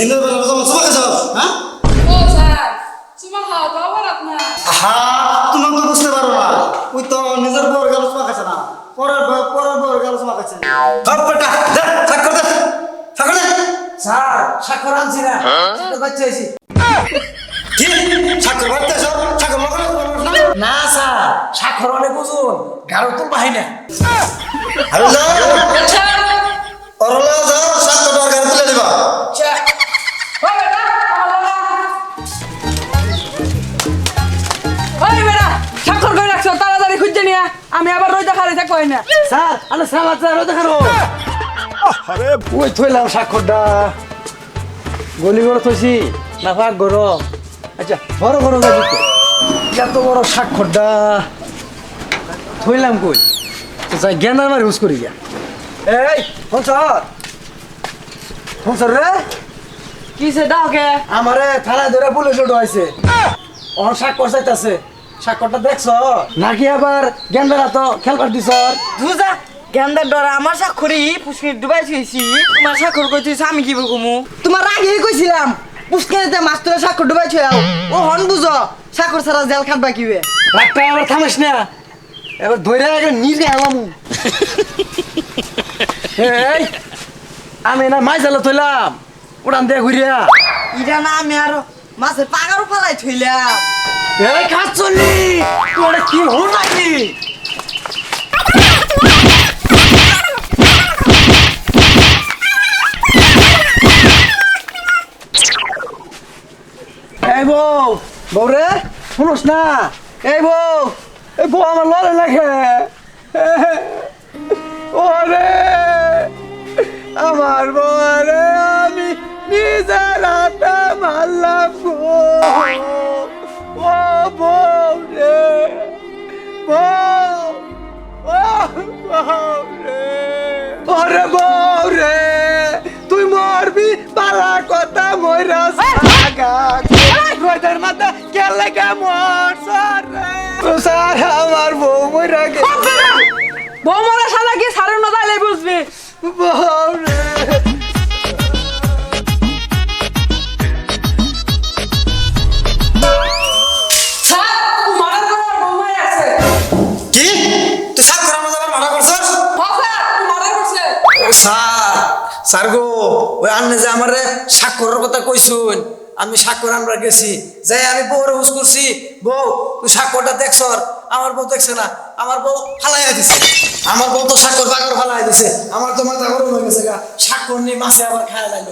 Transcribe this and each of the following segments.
দিনের বেলা যখন সবাই খাইছ? হ্যাঁ? ও স্যার চুমা খাওয়া তো অপরাধ না আহা তুমি তো বুঝতে পারো না। ওই তো নিজের বউর গেল সময় খাইছে না। পরের পরের বউর গেল সময় খাইছে। ধর বেটা দে স্বাক্ষর দে। স্বাক্ষর দে। স্যার স্বাক্ষর আনছি না। বাচ্চা হয়েছি। কি? স্বাক্ষর করতে এসো স্বাক্ষর না? না স্যার স্বাক্ষর অনেক ওজন। গারো তুল বাহি না। আরে যাও আচ্ছা অরলা আমি আবার রোজা খারে থাকব না। স্যার আরে স্যার আচ্ছা রোদ দেখানো আরে ওই থইলাম স্বাক্ষরটা গলি গড় থইছি না ফাঁক গড়। আচ্ছা বড় বড় যাবি তো এত বড় স্বাক্ষরটা থইলাম কই? তো যাই জ্ঞান আমার ইউজ করি গিয়া। এই হংসর হংসর রে। কি সে দাও কে? আমারে থানায় ধরে পুলিশ উঠাইছে। ওর স্বাক্ষর চাইতাছে। স্বাক্ষরটা দেখছ? নাকি আবার গেন্দারা তো খেলবার দিছ? বুঝা গেন্দার ডরা আমার স্বাক্ষরি পুষ্কির ডুবাই থুইছি। তোমার স্বাক্ষর কইছিস আমি কি বলব তোমার আগেই কইছিলাম পুষ্কিরিতে মাস্টার স্বাক্ষর ডুবাই থুয়াও ও হন বুঝো স্বাক্ষর ছাড়া জেল খাটবা কিবে রাগটা আবার থামিস না। এবার ধরে আগে নিজে এলাম এই আমি না মাই জালে থইলাম উড়ান দিয়ে ঘুরিয়া। ইটা না আমি আর মাছের পাগারও ফালাই থইলাম। এই খাচ্ছলি? তোর কি হল নাকি? এই বউ বউ রে, শুনোস না? এই বউ এই বউ আমার লড়ে লাগে ওরে, আমার বউরে পালা কথা মইরা সাগা। রোদের মাথা কে লাগা মর সার? রে সার আমার বউ মইরা গে বৌমারা সাদা কি সারের না তাইলে বুঝবি? বউ রে স্যার কি? তুই আমার যাবার ভাড়া করছস? স্যার স্যার গো, ওই আন্নে যে আমার স্বাক্ষরের কথা কইছুন আমি স্বাক্ষর আমরা গেছি। যাই আমি বউরে হুস করছি, বউ, তুই স্বাক্ষরটা দেখছ আমার বউ দেখছে না, আমার বউ ফালাইয়া দিছে। আমার বউ তো স্বাক্ষর বাগর ফালাই দিছে, আমার তো মাথা গরম হয়ে গেছে গা, স্বাক্ষর নিয়ে মাছে আবার খায় লাগল।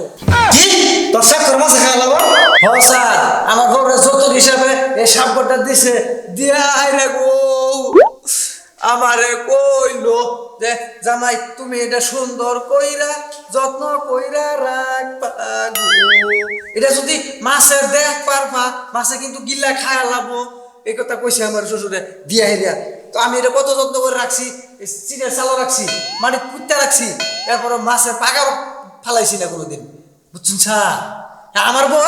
কি? তোর স্বাক্ষর মাসে খাওয়া লাগবো হ স্যার, আমার বউরে যত হিসাবে এই স্বাক্ষরটা দিছে, দিয়া রে গো আমারে কইলো যে, জামাই, তুমি এটা সুন্দর কইরা, যত্ন কইরা রাখবা এটা যদি মাছের দেখ পারবা, মাছে কিন্তু গিল্লা খায়া লাবো এই কথা কইছে আমার শ্বশুরে, দিয়া হেরিয়া তো আমি এটা কত যত্ন করে রাখছি? চিনের চালও রাখছি, মাটির কুত্তা রাখছি এরপর মাছের পাগারও ফালাইছি না কোনোদিন। বুঝছেন স্যার? আমার বউ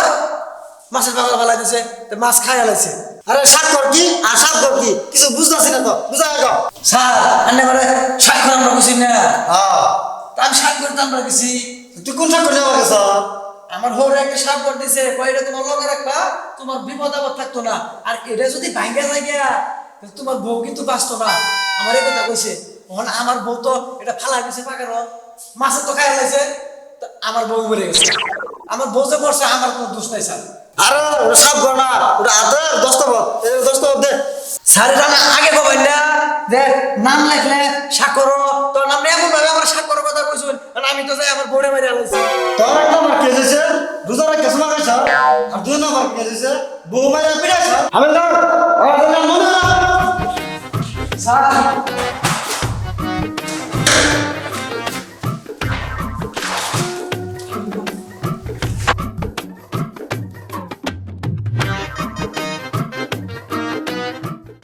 মাছের পাগল ফালাই দিছে মাছ খাই আলাইছে। আরে স্বাক্ষর কি? আর স্বাক্ষর কি? কিছু বুঝতেছি না তো বুঝা গো স্যার আন্নে করে স্বাক্ষর আমরা বুঝি না। হ্যাঁ। আমি স্বাক্ষর তো আমরা গেছি তুই কোন স্বাক্ষর নেওয়া গেছ আমার হৌরে একটা স্বাক্ষর দিছে কয়টা তোমার লগে রাখবা? তোমার বিপদ আপদ থাকতো না। আর এটা যদি ভাঙ্গা যায় গিয়া তোমার বউ কিন্তু বাঁচতো না। আমার এই কথা কইছে। তখন আমার বউ তো এটা ফালা গেছে পাকার মাছে তো খাই লাইছে আমার বউ মরে গেছে। আমার বসে পড়ছে আমার কোনো দোষ নাই স্যার। আরে ওটা সাপ ওটা আদর দস্ত দস্ত দে। স্যার এটা আগে কবেন না। দেখ নাম লেখলে স্বাক্ষর তো নাম এমন ভাবে আমার স্বাক্ষর কথা কইছুন আমি তো যাই আমার বোর্ডে মেরে আনছি। তোর একটা আমার কেস আছে দুজন আর দুই আমি না আমার নাম মনে স্যার